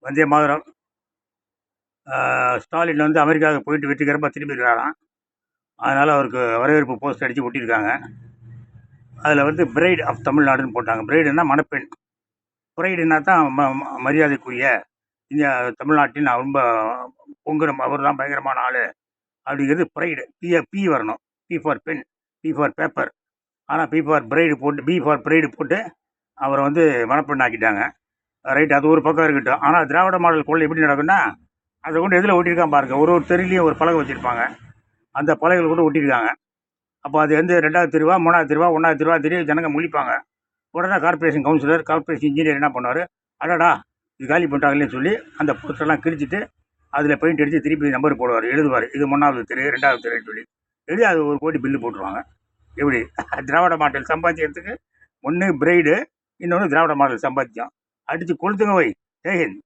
வந்தே மாதரம். ஸ்டாலின் வந்து அமெரிக்காவுக்கு போயிட்டு வெற்றிகரமாக திரும்பி இருக்காராம். அதனால் அவருக்கு வரவேற்பு போஸ்ட் அடித்து ஒட்டியிருக்காங்க. அதில் வந்து பிரைட் ஆஃப் தமிழ்நாடுன்னு போட்டாங்க. பிரைடுன்னா மணப்பெண். பிரைடுன்னா தான் ம ம- மரியாதைக்குரிய இந்தியா தமிழ்நாட்டின் ரொம்ப பொங்குற அவர் தான் பயங்கரமான ஆள். அப்படிங்கிறது ப்ரைடு பி பி வரணும். P for pen P for paper ஆனால் பி ஃபார் பிரைடு போட்டு பி ஃபார் பிரைடு போட்டு அவரை வந்து மணப்பெண் ஆக்கிட்டாங்க ரைட் அது ஒரு பக்கம் இருக்கட்டும். ஆனால் திராவிட மாடல் கொள்ளை எப்படி நடக்குன்னா அதை கொண்டு எதில் ஒட்டியிருக்கான் பாருங்க. ஒரு ஒரு தெருலையும் ஒரு பலகை வச்சுருப்பாங்க. அந்த பலகைகள் கூட ஒட்டியிருக்காங்க. அப்போ அது வந்து ரெண்டாவது தெருவா மூணாவது தெருவா ஒன்றாவது தெருவா தெரிய ஜனங்க முழிப்பாங்க. உடனே கார்ப்பரேஷன் கவுன்சிலர் கார்ப்பரேஷன் இன்ஜினியர் என்ன பண்ணுவார்? அடடா இது காலி பண்ணிட்டாங்களேன்னு சொல்லி அந்த போஸ்டர்லாம் கிழிச்சிட்டு அதில் பெயிண்ட் அடித்து திருப்பி நம்பர் போடுவார். எழுதுவார். இது மூணாவது தெரு ரெண்டாவது தெருன்னு சொல்லி. எழுதி அது ஒரு கோடி பில்லு போட்டுருவாங்க. எப்படி? திராவிட மாடல் சம்பாத்தியத்துக்கு ஒன்று பிரைடு இன்னொன்று திராவிட மாடல் சம்பாத்தியம். அடித்து கொளுத்துங்க வை. ஜெய்ஹிந்த்